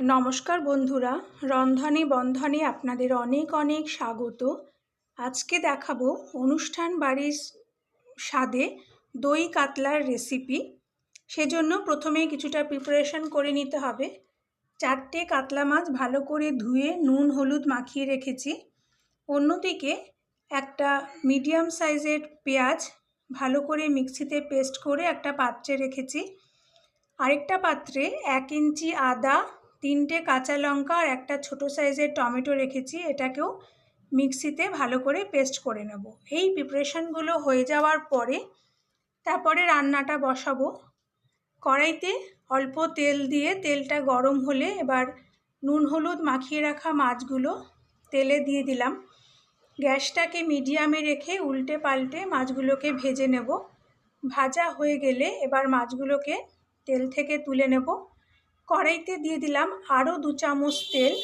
নমস্কার বন্ধুরা, রন্ধনে বন্ধনে আপনাদের অনেক অনেক স্বাগত। আজকে দেখাবো অনুষ্ঠান বাড়ির স্বাদে দই কাতলার রেসিপি সেজন্য প্রথমে কিছুটা প্রিপারেশন করে নিতে হবে। চারটে কাতলা মাছ ভালো করে ধুয়ে নুন, হলুদ মাখিয়ে রেখেছি। অন্যদিকে একটা মিডিয়াম সাইজের পেঁয়াজ ভালো করে মিক্সিতে পেস্ট করে একটা পাত্রে রেখেছি। আরেকটা পাত্রে এক ইঞ্চি আদা তিনটে কাঁচা লঙ্কা আর একটা ছোট সাইজের টমেটো রেখেছি, এটাকেও মিক্সিতে ভালো করে পেস্ট করে নেব। এই প্রিপারেশানগুলো হয়ে যাওয়ার পরে তারপরে রান্নাটা বসাবো। কড়াইতে অল্প তেল দিয়ে তেলটা গরম হলে এবার নুন হলুদ মাখিয়ে রাখা মাছগুলো তেলে দিয়ে দিলাম। গ্যাসটাকে মিডিয়ামে রেখে উল্টে পাল্টে মাছগুলোকে ভেজে নেব। ভাজা হয়ে গেলে এবার মাছগুলোকে তেল থেকে তুলে নেব। কড়াইতে দিয়ে দিলাম আরও দু চামচ তেল।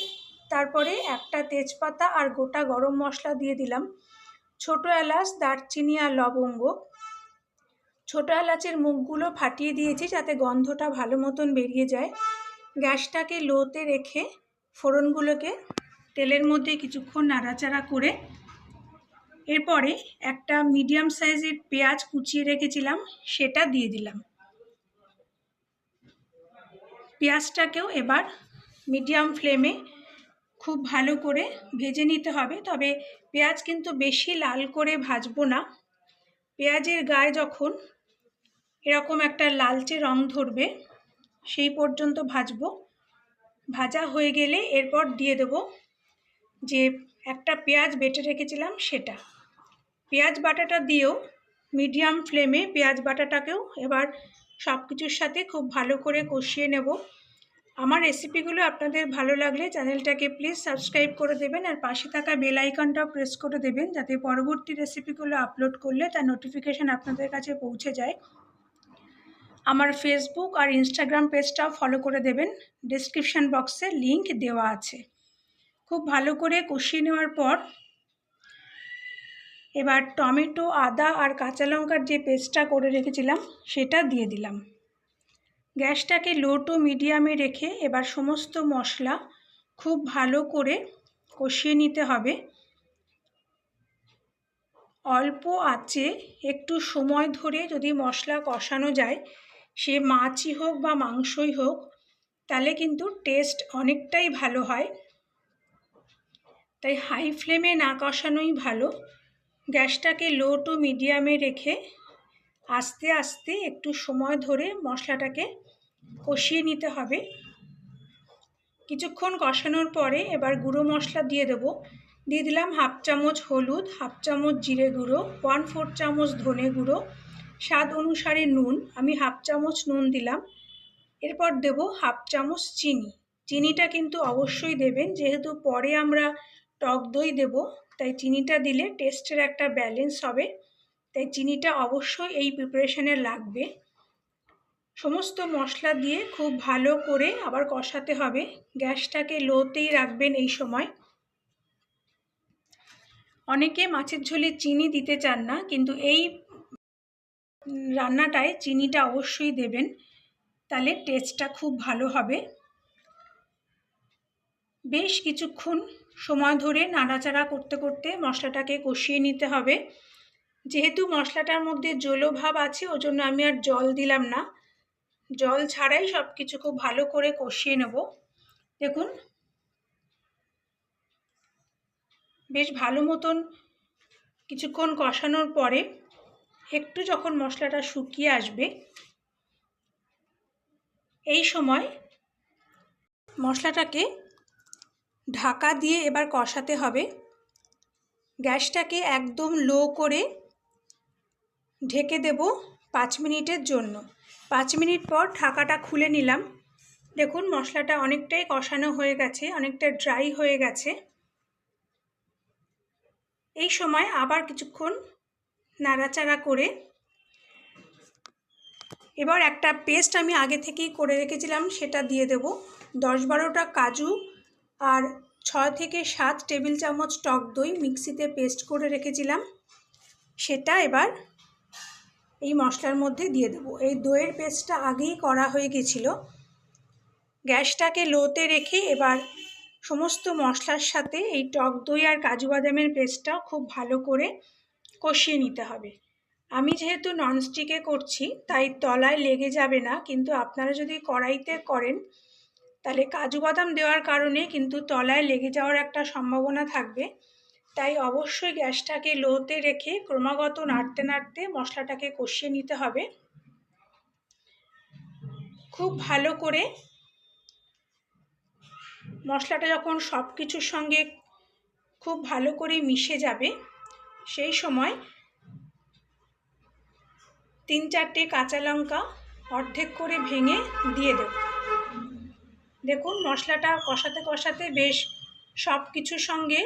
তারপরে একটা তেজপাতা আর গোটা গরম মশলা দিয়ে দিলাম। ছোটো এলাচ, দারচিনি আর লবঙ্গ। ছোটো এলাচের মুখগুলো ফাটিয়ে দিয়েছি যাতে গন্ধটা ভালো মতন বেরিয়ে যায়। গ্যাসটাকে লোতে রেখে ফোড়নগুলোকে তেলের মধ্যে কিছুক্ষণ নাড়াচাড়া করে এরপরে একটা মিডিয়াম সাইজের পেঁয়াজ কুচিয়ে রেখেছিলাম, সেটা দিয়ে দিলাম। পেঁয়াজটাকেও এবার মিডিয়াম ফ্লেমে খুব ভালো করে ভেজে নিতে হবে। তবে পেঁয়াজ কিন্তু বেশি লাল করে ভাজবো না। পেঁয়াজের গায়ে যখন এরকম একটা লালচে রং ধরবে, সেই পর্যন্ত ভাজবো। ভাজা হয়ে গেলে এরপর দিয়ে দেব যে একটা পেঁয়াজ বেটে রেখেছিলাম সেটা। পেঁয়াজ বাটাটা দিয়েও মিডিয়াম ফ্লেমে পেঁয়াজ বাটাটাকেও এবার সব কিছুর সাথে খুব ভালো করে কষিয়ে নেব। আমার রেসিপিগুলো আপনাদের ভালো লাগলে চ্যানেলটাকে প্লিজ সাবস্ক্রাইব করে দেবেন আর পাশে থাকা বেল আইকনটাও প্রেস করে দেবেন যাতে পরবর্তী রেসিপিগুলো আপলোড করলে তার নোটিফিকেশান আপনাদের কাছে পৌঁছে যায়। আমার ফেসবুক আর ইনস্টাগ্রাম পেজটাও ফলো করে দেবেন। ডিসক্রিপশান বক্সে লিংক দেওয়া আছে। খুব ভালো করে কষিয়ে নেওয়ার পর এবার টমেটো, আদা আর কাঁচা লঙ্কার যে পেস্টটা করে রেখেছিলাম, সেটা দিয়ে দিলাম। গ্যাসটাকে লো টু মিডিয়ামে রেখে এবার সমস্ত মশলা খুব ভালো করে কষিয়ে নিতে হবে। অল্প আঁচে একটু সময় ধরে যদি মশলা কষানো যায়, সে মাছই হোক বা মাংসই হোক, তাহলে কিন্তু টেস্ট অনেকটাই ভালো হয়। তাই হাই ফ্লেমে না কষানোই ভালো। গ্যাসটাকে লো টু মিডিয়ামে রেখে আস্তে আস্তে একটু সময় ধরে মশলাটাকে কষিয়ে নিতে হবে। কিছুক্ষণ কষানোর পরে এবার গুঁড়ো মশলা দিয়ে দেবো। দিয়ে দিলাম হাফ চামচ হলুদ, হাফ চামচ জিরে গুঁড়ো ওয়ান ফোর চামচ ধনে গুঁড়ো, স্বাদ অনুসারে নুন। আমি হাফ চামচ নুন দিলাম। এরপর দেব হাফ চামচ চিনি। চিনিটা কিন্তু অবশ্যই দেবেন, যেহেতু পরে আমরা টক দই দেব। তাই চিনিটা দিলে টেস্টের একটা ব্যালেন্স হবে। তাই চিনিটা অবশ্যই এই প্রিপারেশানে লাগবে। সমস্ত মশলা দিয়ে খুব ভালো করে আবার কষাতে হবে। গ্যাসটাকে লোতেই রাখবেন এই সময়। অনেকে মাছের ঝোলে চিনি দিতে চান না, কিন্তু এই রান্নাটায় চিনিটা অবশ্যই দেবেন। তাহলে টেস্টটা খুব ভালো হবে। বেশ কিছুক্ষণ সময় ধরে নাড়াচাড়া করতে করতে মশলাটাকে কষিয়ে নিতে হবে। যেহেতু মশলাটার মধ্যে জলভাব আছে, ওজন্য আমি আর জল দিলাম না। জল ছাড়াই সব কিছু খুব ভালো করে কষিয়ে নেব। দেখুন, বেশ ভালো মতন কিছুক্ষণ কষানোর পরে একটু যখন মশলাটা শুকিয়ে আসবে, এই সময় মশলাটাকে ঢাকা দিয়ে এবার কষাতে হবে। গ্যাসটাকে একদম লো করে ঢেকে দেব পাঁচ মিনিটের জন্য। পাঁচ মিনিট পর ঢাকাটা খুলে নিলাম। দেখুন, মশলাটা অনেকটাই কষানো হয়ে গেছে, অনেকটা ড্রাই হয়ে গেছে। এই সময় আবার কিছুক্ষণ নাড়াচাড়া করে এবার একটা পেস্ট আমি আগে থেকেই করে রেখেছিলাম, সেটা দিয়ে দেব। দশ বারোটা কাজু আর ছয় থেকে সাত টেবিল চামচ টক দই মিক্সিতে পেস্ট করে রেখেছিলাম। সেটা এবার এই মশলার মধ্যে দিয়ে দেবো। এই দইয়ের পেস্টটা আগেই করা হয়ে গেছিল। গ্যাসটাকে লোতে রেখে এবার সমস্ত মশলার সাথে এই টক দই আর কাজু বাদামের পেস্টটা খুব ভালো করে কষিয়ে নিতে হবে। আমি যেহেতু ননস্টিকে করছি, তাই তলায় লেগে যাবে না, কিন্তু আপনারা যদি কড়াইতে করেন তাহলে কাজু বাদাম দেওয়ার কারণে কিন্তু তলায় লেগে যাওয়ার একটা সম্ভাবনা থাকবে। তাই অবশ্যই গ্যাসটাকে লোতে রেখে ক্রমাগত নাড়তে নাড়তে মশলাটাকে কষিয়ে নিতে হবে। খুব ভালো করে মশলাটা যখন সব কিছুর সঙ্গে খুব ভালো করে মিশে যাবে, সেই সময় তিন চারটে কাঁচা লঙ্কা অর্ধেক করে ভেঙে দিয়ে দেব। দেখুন, মশলাটা কষাতে কষাতে বেশ সব কিছুর সঙ্গে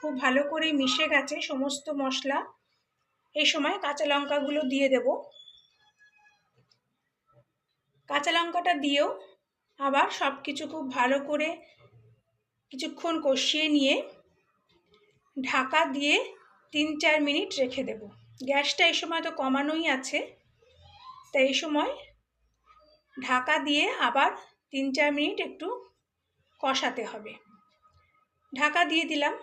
খুব ভালো করে মিশে গেছে সমস্ত মশলা। এই সময় কাঁচা লঙ্কাগুলো দিয়ে দেব। কাঁচা লঙ্কাটা দিয়েও আবার সব কিছু খুব ভালো করে কিছুক্ষণ কষিয়ে নিয়ে ঢাকা দিয়ে তিন চার মিনিট রেখে দেব। গ্যাসটা এই সময় তো কমানোই আছে, তাই এই সময় ঢাকা দিয়ে আবার তিন চার মিনিট একটু কষাতে হবে। ঢাকা দিয়ে দিলাম।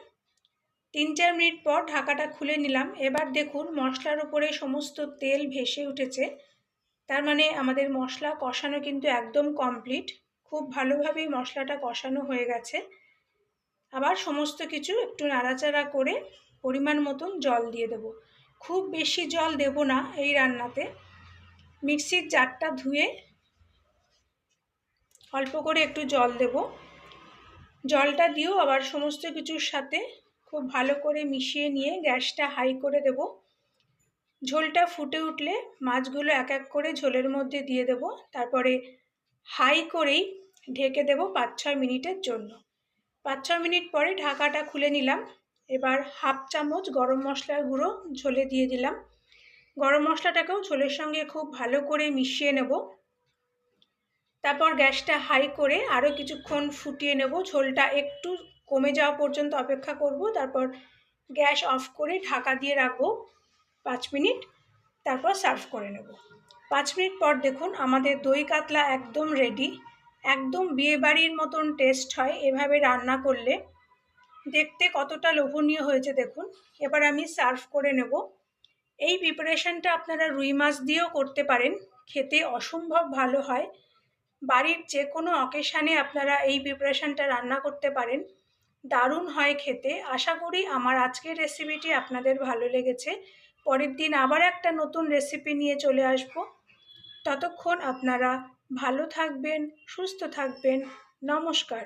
তিন চার মিনিট পর ঢাকাটা খুলে নিলাম। এবার দেখুন মশলার উপরে সমস্ত তেল ভেসে উঠেছে। তার মানে আমাদের মশলা কষানো কিন্তু একদম কমপ্লিট। খুব ভালোভাবেই মশলাটা কষানো হয়ে গেছে। আবার সমস্ত কিছু একটু নাড়াচাড়া করে পরিমাণ মতন জল দিয়ে দেব। খুব বেশি জল দেব না এই রান্নাতে। মিক্সির জারটা ধুয়ে অল্প করে একটু জল দেব। জলটা দিয়েও আবার সমস্ত কিছুর সাথে খুব ভালো করে মিশিয়ে নিয়ে গ্যাসটা হাই করে দেব। ঝোলটা ফুটে উঠলে মাছগুলো এক এক করে ঝোলের মধ্যে দিয়ে দেব। তারপরে হাই করেই ঢেকে দেব পাঁচ ছয় মিনিটের জন্য। পাঁচ ছ মিনিট পরে ঢাকাটা খুলে নিলাম। এবার হাফ চামচ গরম মশলার গুঁড়ো ঝোলে দিয়ে দিলাম। গরম মশলাটাকেও ঝোলের সঙ্গে খুব ভালো করে মিশিয়ে নেব। তারপর গ্যাসটা হাই করে আরও কিছুক্ষণ ফুটিয়ে নেব। ঝোলটা একটু কমে যাওয়া পর্যন্ত অপেক্ষা করব। তারপর গ্যাস অফ করে ঢাকা দিয়ে রাখব পাঁচ মিনিট। তারপর সার্ভ করে নেব। পাঁচ মিনিট পর দেখুন আমাদের দই কাতলা একদম রেডি একদম বিয়েবাড়ির মতন টেস্ট হয় এভাবে রান্না করলে। দেখতে কতটা লোভনীয় হয়েছে দেখুন। এবার আমি সার্ভ করে নেব। এই প্রিপারেশনটা আপনারা রুই মাছ দিয়েও করতে পারেন। খেতে অসম্ভব ভালো হয়। বাড়ির যে কোনো অকেশানে আপনারা এই প্রিপারেশানটা রান্না করতে পারেন। দারুণ হয় খেতে। আশা করি আমার আজকের রেসিপিটি আপনাদের ভালো লেগেছে। পরের দিন আবার একটা নতুন রেসিপি নিয়ে চলে আসব। ততক্ষণ আপনারা ভালো থাকবেন, সুস্থ থাকবেন। নমস্কার।